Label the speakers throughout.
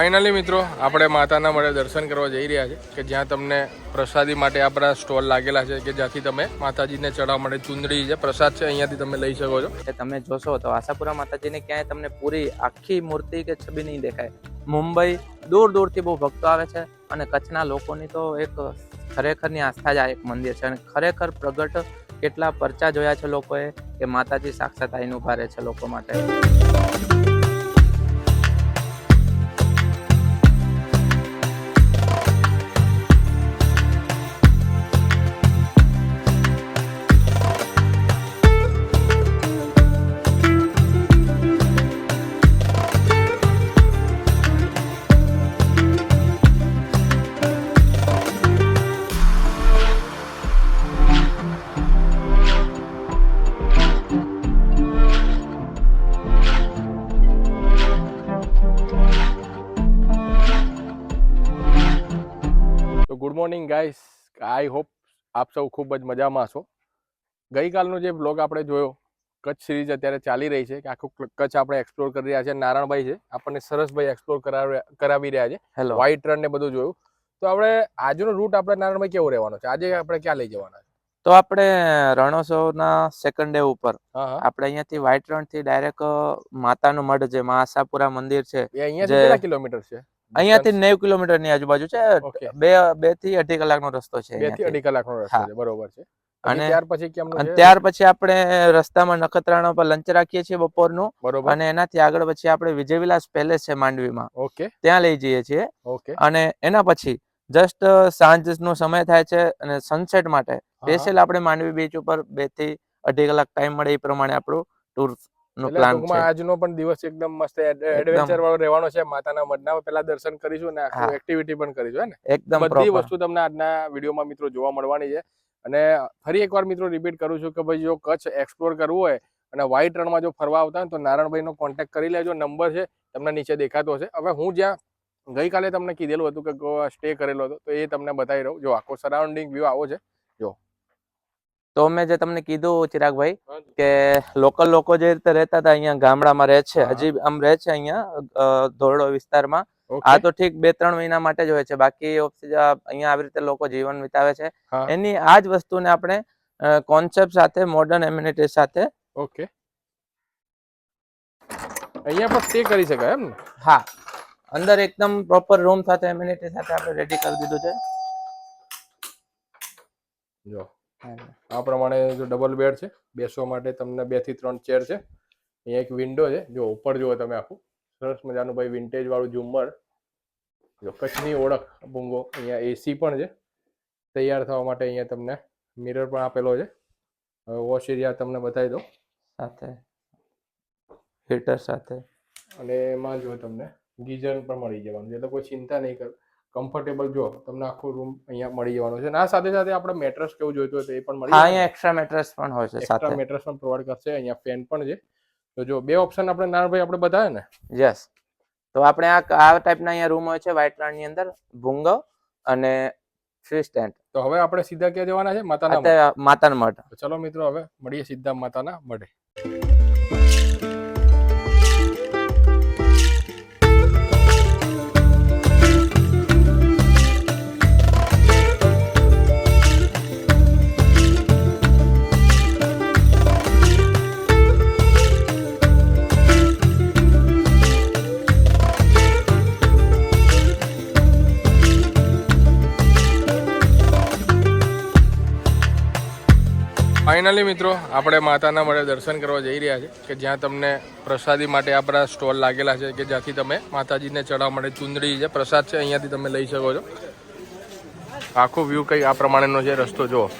Speaker 1: Finally મિત્રો, આપણે માતાના મળે દર્શન કરવા જઈ રહ્યા છે કે જ્યાં તમને પ્રસાદી માટે આપણા સ્ટોલ લાગેલા છે કે જ્યાંથી તમે માતાજીને ચડાવવા માટે ચુંદડી છે પ્રસાદ છે અહીંયાથી તમે લઈ શકો છો.
Speaker 2: તમે જોશો તો આશાપુરા માતાજીને ક્યાંય તમને પૂરી આખી મૂર્તિ કે છબી નહીં દેખાય. મુંબઈ દૂર દૂરથી બહુ ભક્તો આવે છે અને કચ્છના લોકોની તો એક ખરેખરની આસ્થા જ આ એક મંદિર છે અને ખરેખર પ્રગટ કેટલા પરચા જોયા છે લોકોએ કે માતાજી સાક્ષાત આવીને ઊભા છે લોકો માટે.
Speaker 1: Good morning guys I hope આપ સૌ ખૂબ જ મજામાં છો. ગઈકાલનો જે બ્લોગ આપણે જોયો કચ્છ સિરીઝ અત્યારે ચાલી રહી છે કે આખું કચ્છ આપણે એક્સપ્લોર કરી રહ્યા છે. નારાયણભાઈ છે આપણને સરસભાઈ એક્સપ્લોર કરાવી રહ્યા છે.
Speaker 2: હેલો
Speaker 1: વ્હાઈટ રન ને બધું જોયું. તો આપણે આજનો રૂટ આપણે નારાયણભાઈ કેવો રહેવાનો છે? આજે આપણે ક્યાં લઈ જવાના છે?
Speaker 2: તો આપણે રણોત્સવના સેકન્ડ ડે ઉપર આપણે અહીંયાથી વ્હાઈટ રણથી ડાયરેક્ટ માતાનું મઢ જે મહાસાપુરા મંદિર છે
Speaker 1: એ અહીંયાથી
Speaker 2: જે-
Speaker 1: કેટલા કિલોમીટર છે?
Speaker 2: અહીંયાથી નેવ કિલોમીટરની આજુબાજુ છે. બે બેથી અઢી કલાકનો રસ્તો છે બેથી
Speaker 1: અઢી કલાક નો
Speaker 2: રસ્તો
Speaker 1: છે બરોબર છે.
Speaker 2: અને
Speaker 1: ત્યાર પછી કેમ
Speaker 2: અને ત્યાર પછી આપણે રસ્તામાં નખત્રાણા પર લંચ રાખીએ છીએ બપોરનું.
Speaker 1: બરોબર.
Speaker 2: અને એનાથી આગળ પછી આપણે વિજયવિલાસ પેલેસ છે માંડવીમાં.
Speaker 1: ઓકે
Speaker 2: ત્યાં લઈ જઈએ છીએ.
Speaker 1: ઓકે
Speaker 2: અને એના પછી જસ્ટ સાંજનો સમય થાય છે અને સનસેટ માટે સ્પેશિયલ આપણે માંડવી બીચ ઉપર બેથી અઢી કલાક ટાઈમ મળે એ પ્રમાણે આપણું ટૂર નો પ્લાન છે.
Speaker 1: આજનો પણ દિવસ એકદમ મસ્ત એડવેન્ચર વાળો રહેવાનો છે. માતાના મઢના પેલા દર્શન કરીશું અને આખી એક્ટિવિટી પણ કરીશું હે ને?
Speaker 2: એકદમ
Speaker 1: બધી વસ્તુ તમને આજના વિડીયોમાં મિત્રો જોવા મળવાની છે. અને ફરી એકવાર મિત્રો રિપીટ કરું છું કે ભાઈ જો કચ્છ એક્સપ્લોર કરવું હોય અને વાઇટ રણમાં જો ફરવા આવતા હોય તો નારાયણભાઈનો કોન્ટેક્ટ કરી લેજો. નંબર છે. તમને નીચે દેખાતો હશે. હવે હું જ્યાં ગઈકાલે તમને કીધેલું હતું કે સ્ટે કરેલો હતો તો એ તમને બતાવી રહું જો આખો સરાઉન્ડિંગ વ્યૂ આવો છે.
Speaker 2: તો મેં જે તમને કીધું ચિરાગભાઈ કે લોકલ લોકો જે રીતે રહેતા હતા અહીંયા ગામડામાં રહે છે હજી આમ રહે છે અહીંયા ધોરડો વિસ્તારમાં. આ તો ઠીક બે ત્રણ મહિના માટે જ હોય છે. બાકી અહીંયા આવી રીતે લોકો જીવન વિતાવે છે. એની આ જ વસ્તુને આપણે કોન્સેપ્ટ સાથે મોડર્ન એમ્યુનિટી સાથે
Speaker 1: ઓકે. અહીંયા પણ સ્ટે કરી શકાય એમ
Speaker 2: હા. અંદર એકદમ પ્રોપર રૂમ સાથે એમ્યુનિટી સાથે આપણે રેડી કરી દીધું છે.
Speaker 1: જો. આ પ્રમાણે જો ડબલ બેડ છે બેસવા માટે તમને બેથી ત્રણ ચેર છે. અહીંયા એક વિન્ડો છે જો ઉપર જુઓ તમે આખું. સરસ મજાનું ભાઈ વિન્ટેજ વાળું ઝુમ્મર. જો કચ્છની ઓળખ ભૂંગો અહીંયા એસી પણ છે. તૈયાર થવા માટે અહીંયા તમને મિરર પણ આપેલો છે. હવે વોશ એરિયા તમને બતાવી દો
Speaker 2: સાથે. હીટર સાથે.
Speaker 1: અને એમાં જો તમને ગીઝર પણ મળી જવાનું એટલે કોઈ ચિંતા નહીં કર. કમ્ફર્ટેબલ જો તમને આખો રૂમ અહીંયા મળી જવાનો છે. અને આ સાથે સાથે આપણે મેટ્રેસ કેવું જોઈતું હોય તો એ પણ મળી
Speaker 2: અહીંયા એક્સ્ટ્રા મેટ્રેસ પણ હોય છે સાથે.
Speaker 1: મેટ્રેસ પણ પ્રોવાઈડ કરશે. અહીંયા ફેન પણ છે. તો જો બે ઓપ્શન આપણે નારભાઈ આપણે બતાવે ને?
Speaker 2: યસ તો આપણે આ આ ટાઈપના અહીંયા રૂમ હોય છે વ્હાઈટ રણની અંદર ભૂંગો અને ફ્રી સ્ટેન્ડ
Speaker 1: તો હવે આપણે સીધા ક્યાં જવાના છે? માતાના
Speaker 2: માતાના મઢ.
Speaker 1: ચલો મિત્રો હવે મળીએ સીધા માતાના મઢે. ફાઇનલી મિત્રો, આપણે માતાના મળે દર્શન કરવા જઈ રહ્યા છે કે જ્યાં તમને પ્રસાદી માટે આપણા સ્ટોલ લાગેલા છે કે જ્યાંથી તમે માતાજીને ચડાવવા માટે ચુંદડી છે પ્રસાદ છે અહીંયાથી તમે લઈ શકો છો. આખો વ્યૂ કંઈ આ પ્રમાણેનો છે રસ્તો, જુઓ.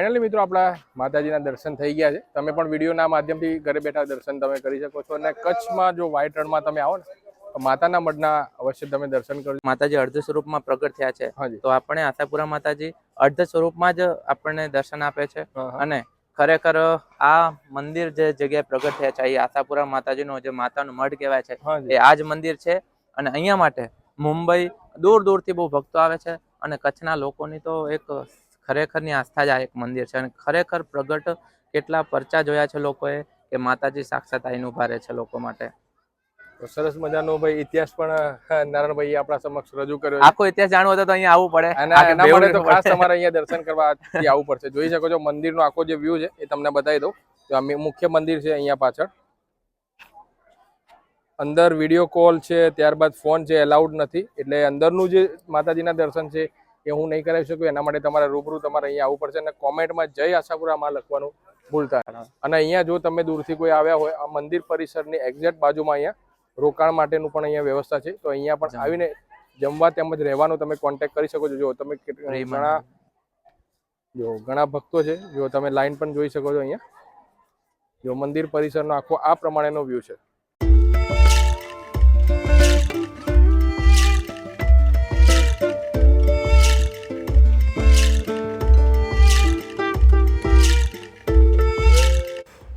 Speaker 1: ફાઇનલી મિત્રો આપણા માતાજીના દર્શન થઈ ગયા છે. તમે પણ વિડીયોના માધ્યમથી ઘરે બેઠા દર્શન તમે કરી શકો છો અને કચ્છમાં જો વ્હાઇટ રણમાં તમે આવો ને તો માતાના મઢના અવશ્ય તમે દર્શન કરો
Speaker 2: માતાજી અર્ધ સ્વરૂપમાં પ્રગટ થયા છે. તો આપણે આશાપુરા માતાજી અર્ધ સ્વરૂપમાં જ આપણને દર્શન આપે છે. અને ખરેખર આ મંદિર જે જગ્યાએ પ્રગટ થયા છે એ આશાપુરા માતાજીનો જે માતાનું મઢ કહેવાય છે એ આ જ મંદિર છે. અને અહીંયા માટે મુંબઈ દૂર દૂરથી બહુ ભક્તો આવે છે અને કચ્છના લોકોની તો એક ખરેખરની આસ્થા જ આ એક મંદિર છે. અને ખરેખર પ્રગટ કેટલા પરચા જોયા છે લોકોએ કે માતાજી સાક્ષાત આવીને ઊભા રહે છે લોકો માટે.
Speaker 1: સરસ મજાનો ભાઈ ઇતિહાસ પણ નારાયણભાઈ આપણા સમક્ષ રજૂ કર્યો
Speaker 2: આખો ઇતિહાસ જાણવો હતો તો અહીંયા આવવું પડે.
Speaker 1: અને એના માટે તો ખાસ તમારે અહીંયા દર્શન કરવા આવવું પડશે. જોઈ શકો છો મંદિરનો આખો જે વ્યૂ છે એ તમને બતાવી દઉં. તો આ મુખ્ય મંદિર છે અહીંયા પાછળ. અંદર વીડિયો કોલ છે ત્યારબાદ ફોન છે એલાઉડ નથી. એટલે અંદરનું જે માતાજીના દર્શન છે એ હું નહીં કરાવી શકું એના માટે તમારે રૂબરૂ તમારે અહીંયા આવવું પડશે અને કોમેન્ટમાં જય આશાપુરામાં લખવાનું ભૂલતા અને અહીંયા જો તમે દૂરથી કોઈ આવ્યા હોય આ મંદિર પરિસરની એક્ઝેક્ટ બાજુમાં અહીંયા રોકાણ માટેનું પણ અહીંયા વ્યવસ્થા છે. તો અહીંયા પણ આવીને જમવા તેમજ રહેવાનું તમે કોન્ટેક્ટ કરી શકો છો. જો તમે. ઘણા જો ઘણા ભક્તો છે જો તમે લાઈન પણ જોઈ શકો છો અહીંયા. જો મંદિર પરિસરનો આખો આ પ્રમાણેનો વ્યૂ છે.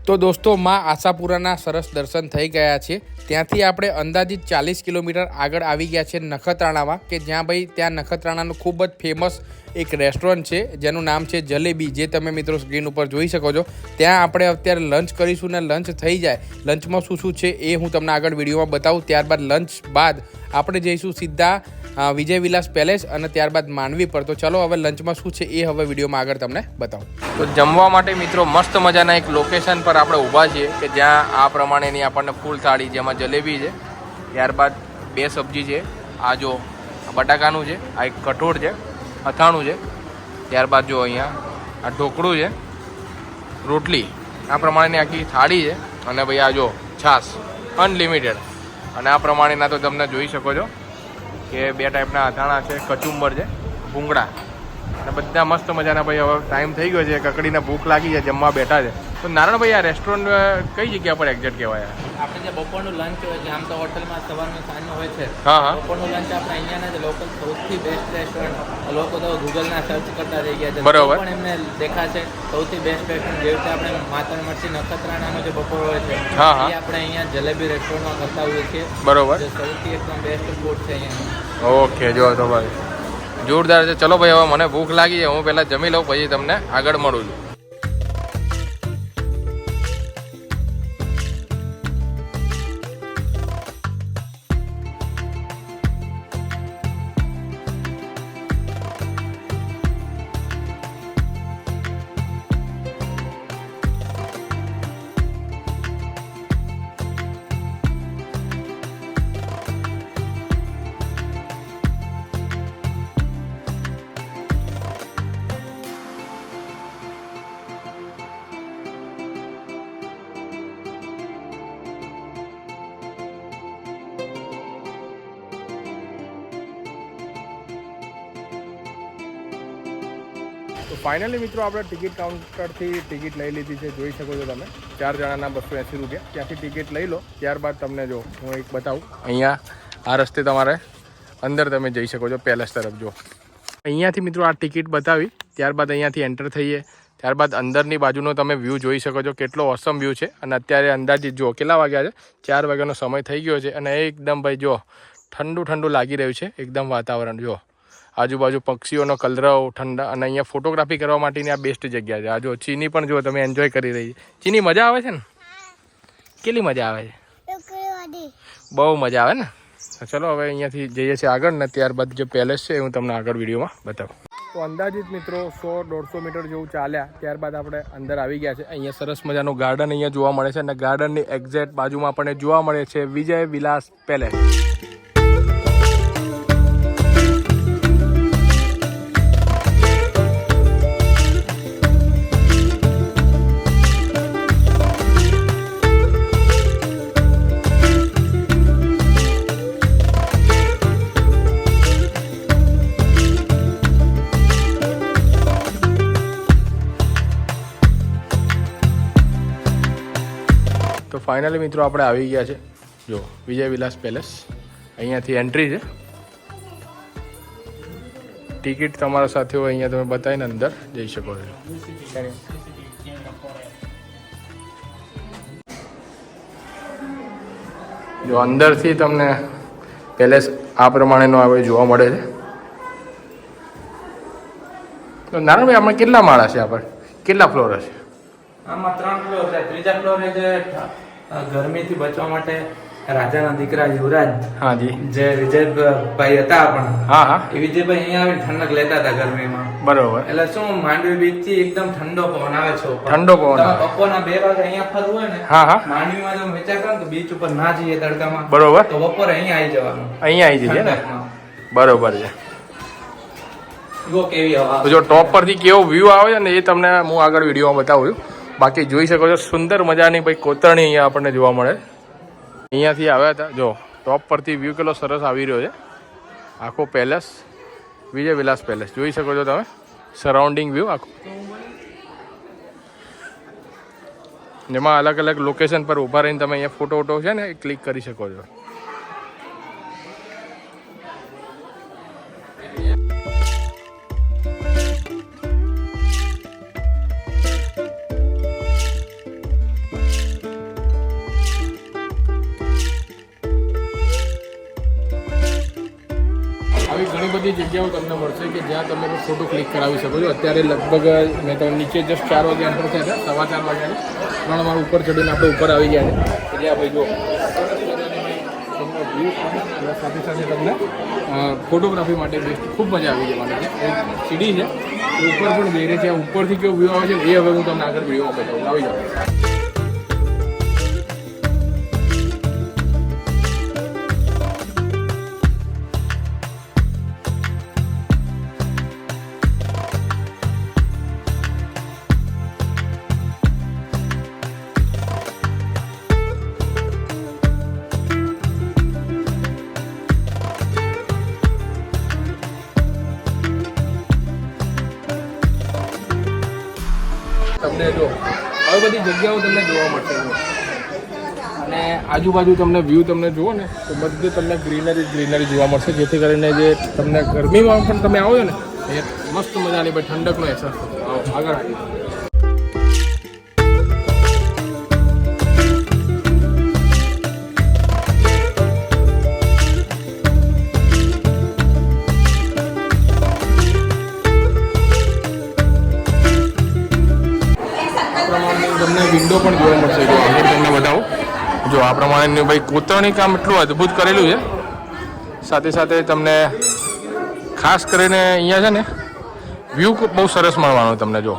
Speaker 1: તો દોસ્તો, માં આશાપુરાના સરસ દર્શન થઈ ગયા છે. ત્યાંથી આપણે અંદાજિત ચાલીસ કિલોમીટર આગળ આવી ગયા છે નખત્રાણામાં, કે જ્યાં ભાઈ ત્યાં નખત્રાણાનું ખૂબ જ ફેમસ એક રેસ્ટોરન્ટ છે, જેનું નામ છે જલેબી, જે તમે મિત્રો સ્ક્રીન ઉપર જોઈ શકો છો. ત્યાં આપણે અત્યારે લંચ કરીશું ને લંચ થઈ જાય. લંચમાં શું શું છે એ હું તમને આગળ વિડીયોમાં બતાવું. ત્યારબાદ લંચ બાદ આપણે જઈશું સીધા વિજય વિલાસ પેલેસ અને ત્યારબાદ માંડવી પર. તો ચલો હવે લંચમાં શું છે એ હવે વિડીયોમાં આગળ તમને બતાવું. તો જમવા માટે મિત્રો મસ્ત મજાના એક લોકેશન પર આપણે ઊભા છીએ કે જ્યાં આ પ્રમાણેની આપણને ફૂલ થાળી જેમાં જલેબી છે, ત્યારબાદ બે સબ્જી છે, આ જો બટાકાનું છે, આ એક કઠોળ છે, અથાણું છે, ત્યારબાદ જો અહીંયા આ ઢોકળું છે, રોટલી, આ પ્રમાણેની આખી થાળી છે, અને ભાઈ આ જો છાશ, અનલિમિટેડ. અને આ પ્રમાણેના તો તમને જોઈ શકો છો. કે બે ટાઈપના અથાણા છે, કચુંબર છે, ભૂંગળા. અને બધા મસ્ત મજાના ભાઈ, હવે ટાઈમ થઈ ગયો છે, કકડીને ભૂખ લાગી છે, જમવા બેઠા છે. તો નારાયણભાઈ આ રેસ્ટોરન્ટ કઈ જગ્યા પર એક્ઝેક્ટ કહેવાય?
Speaker 2: આપણે જે બપોરનું લંચ હોય છે આમ તો હોટલમાં સવારનું સાંજનું હોય છે.
Speaker 1: હા
Speaker 2: બપોરનું લંચ આપણે અહીંયાના જે લોકલ સૌથી બેસ્ટ રેસ્ટોરન્ટ લોકો તો ગૂગલના સર્ચ કરતા રહી ગયા છે.
Speaker 1: બરોબર.
Speaker 2: પણ એમને દેખાશે સૌથી બેસ્ટ રેસ્ટોરન્ટ જે રીતે આપણે માતાના મરસી નખત્રાણાનો જે બપોર હોય છે
Speaker 1: હા, હા.
Speaker 2: એ આપણે અહીંયા જલેબી રેસ્ટોરન્ટમાં કરતા હોઈએ છીએ.
Speaker 1: બરોબર.
Speaker 2: સૌથી એકદમ બેસ્ટ ફૂડ છે અહીંયા.
Speaker 1: ઓકે જો તો ભાઈ જોરદાર છે. ચલો ભાઈ હવે મને ભૂખ લાગી છે હું પહેલાં જમી લઉં પછી તમને આગળ મળું છું. ફાઇનલી મિત્રો, આપણે ટિકિટ કાઉન્ટરથી ટિકિટ લઈ લીધી છે. જોઈ શકો છો તમે. ચાર જણાના બસો એંસી રૂપિયા. ત્યાંથી ટિકિટ લઈ લો. ત્યારબાદ તમને જો, હું એક બતાવું. અહીંયા આ રસ્તે તમારે અંદર તમે જઈ શકો છો પેલેસ તરફ જો. અહીંયાથી મિત્રો આ ટિકિટ બતાવી. ત્યારબાદ અહીંયાથી એન્ટર થઈએ. ત્યારબાદ અંદરની બાજુનો તમે વ્યૂ જોઈ શકો છો કેટલો ઓસમ વ્યૂ છે. અને અત્યારે અંદાજિત જો, કેટલા વાગ્યા છે? ચાર વાગ્યાનો સમય થઈ ગયો છે. અને એકદમ ભાઈ જો ઠંડુ ઠંડુ લાગી રહ્યું છે. એકદમ વાતાવરણ, જો. આજુબાજુ પક્ષીઓનો કલરવ, ઠંડા અને અહીંયા ફોટોગ્રાફી કરવા માટેની આ બેસ્ટ જગ્યા છે. આ જો ચીની પણ જો તમે એન્જોય કરી રહી છે. ચીની મજા આવે છે ને? કેટલી મજા આવે છે? બહુ મજા આવે ને? ચલો હવે અહીંયાથી જઈએ છીએ આગળ ને ત્યારબાદ જે પેલેસ છે હું તમને આગળ વિડીયોમાં બતાવું. તો અંદાજિત મિત્રો સો દોઢસો મીટર જેવું ચાલ્યા. ત્યારબાદ આપણે અંદર આવી ગયા છે. અહીંયા સરસ મજાનું ગાર્ડન અહીંયા જોવા મળે છે અને ગાર્ડનની એક્ઝેક્ટ બાજુમાં આપણને જોવા મળે છે વિજય વિલાસ પેલેસ ફાઇનલી મિત્રો આપણે આવી ગયા છે. જો, વિજય વિલાસ પેલેસ. અહીંયાથી એન્ટ્રી છે. ટિકિટ તમારા સાથે હોય અહીંયા તમે બતાવીને અંદર જઈ શકો છો. જો, અંદરથી તમને પેલેસ આ પ્રમાણેનો આવે જોવા મળે છે. તો નારાયણભાઈ આપણે કેટલા માળા છે આપણે કેટલા ફ્લોર હશે?
Speaker 2: આમાં ત્રણ ફ્લોર છે. ત્રીજા ફ્લોરે જે ગરમીથી બચવા માટે રાજાના દીકરા યુવરાજ
Speaker 1: હા જી.
Speaker 2: વિજયભાઈ હતા આપણા
Speaker 1: હા હા.
Speaker 2: એ વિજયભાઈ અહીંયા આવીને ઠંડક લેતા હતા ગરમીમાં.
Speaker 1: બરોબર.
Speaker 2: એટલે શું માંડવી બીચથી એકદમ ઠંડો પવન આવે છે
Speaker 1: ઠંડો પવન આવે.
Speaker 2: બપોરના બે વાગે અહીંયા ફરવું હોય ને
Speaker 1: હા હા.
Speaker 2: માંડવીમાં જો વિચાર કરો તો બીચ ઉપર ના જઈએ તડકામાં
Speaker 1: બરોબર.
Speaker 2: તો બપોરે અહીંયા આવી જવાનું.
Speaker 1: અહીંયા આવી જઈએ ને? બરોબર છે.
Speaker 2: જો કેવી હવા.
Speaker 1: જો ટોપ પરથી કેવો વ્યૂ આવે છે ને એ તમને હું આગળ વિડીયોમાં બતાવું છું. બાકી જોઈ શકો છો, સુંદર મજાની ભાઈ કોતરણી અહીંયા આપણને જોવા મળે. અહીંયાથી આવ્યા હતા. જો ટોપ પરથી વ્યૂ કેટલો સરસ આવી રહ્યો છે. આખો પેલેસ વિજય વિલાસ પેલેસ જોઈ શકો છો તમે સરાઉન્ડિંગ વ્યૂ આખો. જેમાં અલગ અલગ લોકેશન પર ઊભા રહીને તમે અહીંયા ફોટો વોટો છે ને, એ ક્લિક કરી શકો છો. બધી જગ્યાઓ તમને મળશે કે જ્યાં તમે ફોટો ક્લિક કરાવી શકો છો, અત્યારે લગભગ મેં તમે નીચે જસ્ટ ચાર વાગે એન્ટર થયા હતા, સવા ચાર વાગ્યાની. ત્રણ અમારે ઉપર ચડીને આપણે ઉપર આવી ગયા છે. એટલે આ ભાઈ જો સાથે સાથે તમને ફોટોગ્રાફી માટે બેસ્ટ ખૂબ મજા આવી જવાની છે એક સીડી છે ઉપર પણ જઈ છે. ઉપરથી કેવો વ્યૂ આવે છે એ હવે હું તમને આગળ વિડીયોમાં બતાવું આવી જાઓ. આજુબાજુ તમને વ્યૂ તમને જુઓ ને, તો બધે તમને ગ્રીનરી ગ્રીનરી જોવા મળશે, જેથી કરીને જે તમને ગરમીમાં પણ તમે આવો છો ને, એ મસ્ત મજાની, ભાઈ ઠંડકનો અહેસાસ આવો, આગળ આવી જો ભાઈ કોતરણી કામ એટલું અદ્ભુત કરેલું છે. સાથે સાથે તમને ખાસ કરીને અહીંયા છે ને, વ્યૂ બહુ સરસ મળવાનો તમને, જો.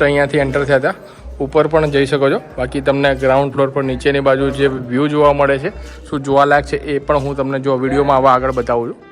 Speaker 1: જસ્ટ અહીંયાથી એન્ટર થયા હતા. ઉપર પણ જઈ શકો છો. બાકી તમને ગ્રાઉન્ડ ફ્લોર પર નીચેની બાજુ જે વ્યૂ જોવા મળે છે, શું જોવાલાયક છે એ પણ હું તમને જો વિડીયોમાં આવા આગળ બતાવું છું.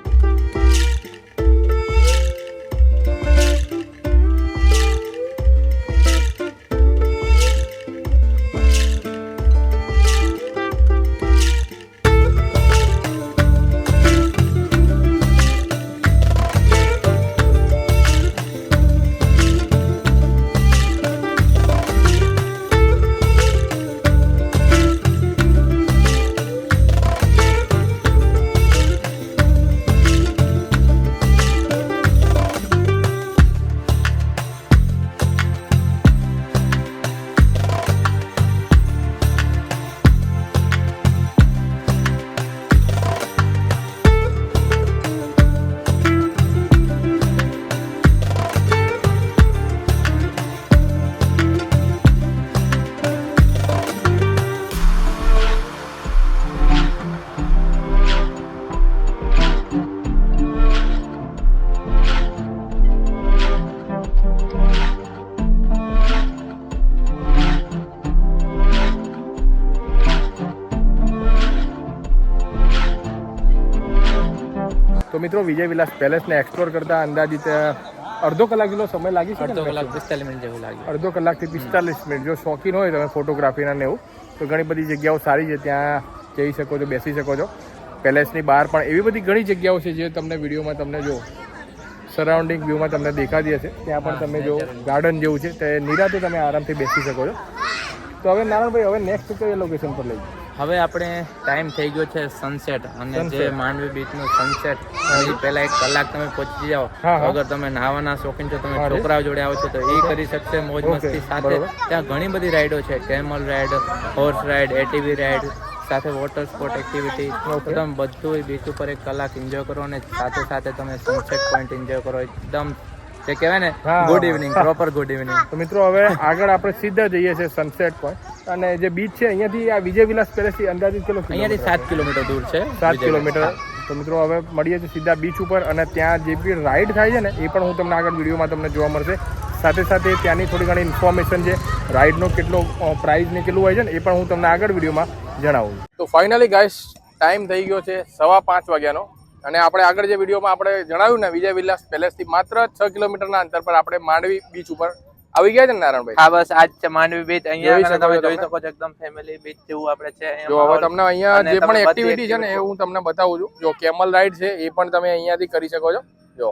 Speaker 3: મિત્રો વિજય વિલાસ પેલેસને એક્સપ્લોર કરતા અંદાજિત અડધો કલાક જેટલો સમય લાગી શકે
Speaker 2: અડધો કલાક પિસ્તાલીસ મિનિટ જેવું લાગે.
Speaker 3: અડધો કલાકથી પિસ્તાલીસ મિનિટ. જો શોખીન હોય તમે ફોટોગ્રાફીના ને એવું તો ઘણી બધી જગ્યાઓ સારી છે. ત્યાં જઈ શકો છો બેસી શકો છો. પેલેસની બહાર પણ એવી બધી ઘણી જગ્યાઓ છે જે તમને વિડીયોમાં તમને જો સરાઉન્ડિંગ વ્યૂમાં તમને દેખાતી હશે. ત્યાં પણ તમે જો ગાર્ડન જેવું છે. તે નિરાતે તમે આરામથી બેસી શકો છો. તો હવે નારાયણભાઈ હવે નેક્સ્ટ કઈ લોકેશન પર લઈ?
Speaker 2: હવે આપણે ટાઈમ થઈ ગયો છે સનસેટ અને જે માંડવી બીચનું સનસેટ એ પહેલા એક કલાક તમે પહોંચી જાઓ. અગર તમે નાવાના શોખીન છો તમે છોકરાઓ જોડે આવો છો તો એ કરી શકશે મોજ મસ્તી સાથે. ત્યાં ઘણી બધી રાઈડો છે camel ride horse ride ATV ride સાથે વોટર સ્પોર્ટ એક્ટિવિટી. તમે બધું બીચ ઉપર એક કલાક એન્જોય કરો અને સાથે સાથે તમે સનસેટ પોઈન્ટ એન્જોય કરો. એકદમ જે કહેવાય ને good evening proper good evening
Speaker 3: તો મિત્રો હવે આગળ આપણે સીધા જઈએ છીએ સનસેટ પોઈન્ટ અને જે બીચ છે અહીંયાથી આ વિજય વિલાસ પેલેસથી અંદાજિત કેટલો
Speaker 2: અહીંયાથી સાત કિલોમીટર દૂર છે
Speaker 3: સાત કિલોમીટર તો મિત્રો હવે મળીએ છીએ સીધા બીચ ઉપર અને ત્યાં જે બી રાઈડ થાય છે ને એ પણ હું તમને આગળ વિડીયોમાં તમને જોવા મળશે. સાથે સાથે ત્યાંની થોડી ઘણી ઇન્ફોર્મેશન છે રાઈડનો કેટલો પ્રાઇઝ ને કેટલું હોય છે ને એ પણ હું તમને આગળ વિડીયોમાં જણાવું તો ફાઇનલી ગાઈસ ટાઈમ થઈ ગયો છે સવા પાંચ વાગ્યાનો. અને આપણે આગળ જે વિડીયોમાં આપણે જણાવ્યું ને વિજય વિલાસ પેલેસથી માત્ર છ કિલોમીટરના અંતર પર આપણે માંડવી બીચ ઉપર આવી ગયા છે ને નારાયણભાઈ?
Speaker 2: હા બસ આજ છે માંડવી બીચ અહીંયા તમે જોઈ શકો છો એકદમ ફેમિલી બીચ જેવું આપણે છે.
Speaker 3: જો હવે તમને અહીંયા જે પણ એક્ટિવિટી છે ને એ હું તમને બતાવું છું. જો કેમલ રાઈડ છે એ પણ તમે અહીંયાથી કરી શકો છો. જો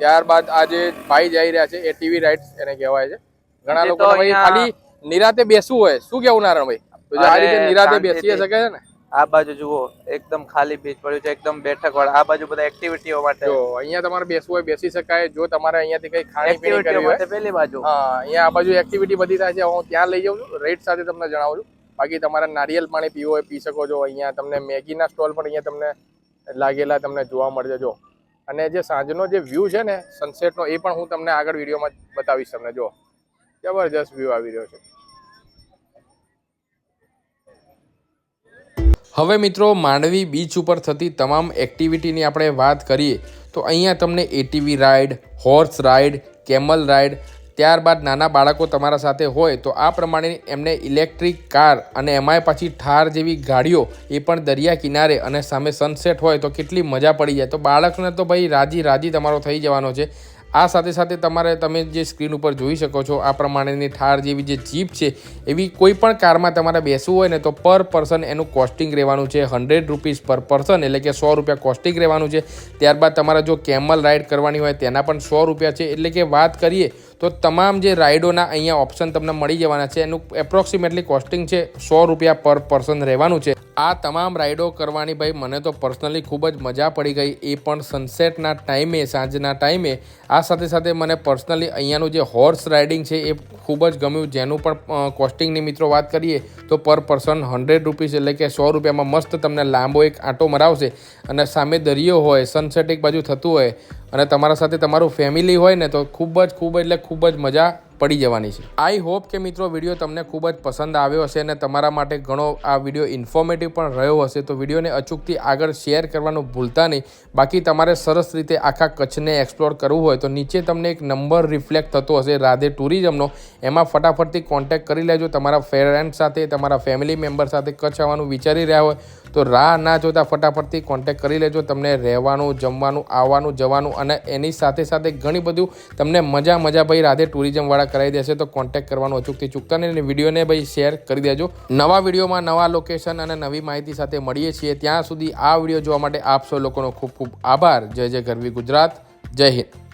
Speaker 3: ત્યારબાદ આ જે ભાઈ જઈ રહ્યા છે એ ટીવી રાઇડ એને કહેવાય છે. ઘણા લોકો ખાલી નિરાતે બેસવું હોય. શું કેવું નારાયણભાઈ? તો આ રીતે નિરાતે. બેસી શકે છે ને?
Speaker 2: આ બાજુ જુઓ એકદમ ખાલી બીચ પડ્યું છે એકદમ બેઠક વાળા આ બાજુ બધા એક્ટિવિટીઓ માટે.
Speaker 3: જો અહીંયા તમારે બેસવું હોય બેસી શકાય. જો તમારે અહીંયાથી કઈ ખાણી પીણી કરવી હોય.
Speaker 2: પેલી બાજુ.
Speaker 3: હા અહીંયા આ બાજુ એક્ટિવિટી બધી થાય છે. હું ત્યાં લઈ જાઉં છું. રેટ સાથે તમને જણાવું છું. બાકી તમારે નારિયેલ પાણી પીવું હોય પી શકો છો. અહીંયા તમને મેગીના સ્ટોલ પણ અહીંયા તમને લાગેલા તમને જોવા મળશે. જો અને જે સાંજનો જે વ્યૂ છે ને સનસેટનો એ પણ હું તમને આગળ વિડીયોમાં બતાવીશ તમને. જો જબરજસ્ત વ્યૂ આવી રહ્યો છે. હવે મિત્રો, માંડવી બીચ ઉપર થતી તમામ એક્ટિવિટીની આપણે વાત કરીએ, તો અહીંયા તમને ATV ride horse ride camel ride ત્યારબાદ નાના બાળકો તમારા સાથે હોય, તો આ પ્રમાણે એમને ઇલેક્ટ્રિક કાર અને એમાંય પાછી ઠાર જેવી ગાડીઓ એ પણ દરિયા કિનારે અને સામે સનસેટ હોય તો કેટલી મજા પડી જાય. તો બાળકને તો ભાઈ રાજી રાજી તમારો થઈ જવાનો છે. આ સાથે સાથે તમારે તમે જે સ્ક્રીન ઉપર જોઈ શકો છો, આ પ્રમાણેની ઠાર જેવી જે જીપ છે, એવી કોઈ પણ કારમાં તમારે બેસવું હોય ને તો પર પર્સન એનું કોસ્ટિંગ રહેવાનું છે, હંડ્રેડ રૂપીસ પર પર્સન, એટલે કે સો રૂપિયા કોસ્ટિંગ રહેવાનું છે. ત્યારબાદ તમારે જો કેમલ રાઇડ કરવાની હોય, તેના પણ સો રૂપિયા છે. એટલે કે વાત કરીએ તો તમામ જે રાઇડોના અહીંયા ઓપ્શન તમને મળી જવાના છે. એનું એપ્રોક્સિમેટલી કોસ્ટિંગ છે સો રૂપિયા પર પર્સન રહેવાનું છે. આ તમામ રાઈડો કરવાની ભાઈ મને તો પર્સનલી ખૂબ જ મજા પડી ગઈ. એ પણ સનસેટના ટાઈમે, સાંજના ટાઈમે. આ સાથે સાથે મને પર્સનલી અહીંયાનું જે હોર્સ રાઇડિંગ છે એ ખૂબ જ ગમ્યું. જેનું પણ કોસ્ટિંગની મિત્રો વાત કરીએ તો પર પર્સન હંડ્રેડ રૂપીસ એટલે કે સો રૂપિયામાં મસ્ત તમને લાંબો એક આંટો મરાવશે. અને સામે દરિયો હોય સનસેટ એક બાજુ થતું હોય અને તમારા સાથે તમારું ફેમિલી હોય ને તો ખૂબ જ, ખૂબ એટલે ખૂબ જ મજા પડી જવાની છે. આઈ હોપ કે મિત્રો વીડિયો તમને ખૂબ જ પસંદ આવ્યો હશે અને તમારા માટે ઘણો આ વીડિયો ઇન્ફોર્મેટિવ પણ રહ્યો હશે. તો વિડીયોને અચૂકથી આગળ શેર કરવાનું ભૂલતા નહીં. બાકી તમારે સરસ રીતે આખા કચ્છને એક્સપ્લોર કરવું હોય તો નીચે તમને એક નંબર રિફ્લેક્ટ થતો હશે, રાધે ટુરિઝમનો એમાં ફટાફટથી કોન્ટેક્ટ કરી લેજો. તમારા ફ્રેન્ડ સાથે, તમારા ફેમિલી મેમ્બર સાથે કચ્છ આવવાનું વિચારી રહ્યા હોય તો રાહ ના જોતા ફટાફટથી કોન્ટેક કરી લેજો. તમને રહેવાનું, જમવાનું, આવવાનું, જવાનું અને એની સાથે સાથે ઘણી બધું તમને મજા મજા ભાઈ રાધે ટુરિઝમવાળા કરાવી દેશે. તો કોન્ટેક્ટ કરવાનું અચૂકથી ચૂકતા નહીં અને વિડીયોને ભાઈ શેર કરી દેજો. નવા વિડીયોમાં નવા લોકેશન અને નવી માહિતી સાથે મળીએ છીએ. ત્યાં સુધી આ વીડિયો જોવા માટે આપ સૌ લોકોનો ખૂબ ખૂબ આભાર. જય જય ગરવી ગુજરાત. જય હિન્દ.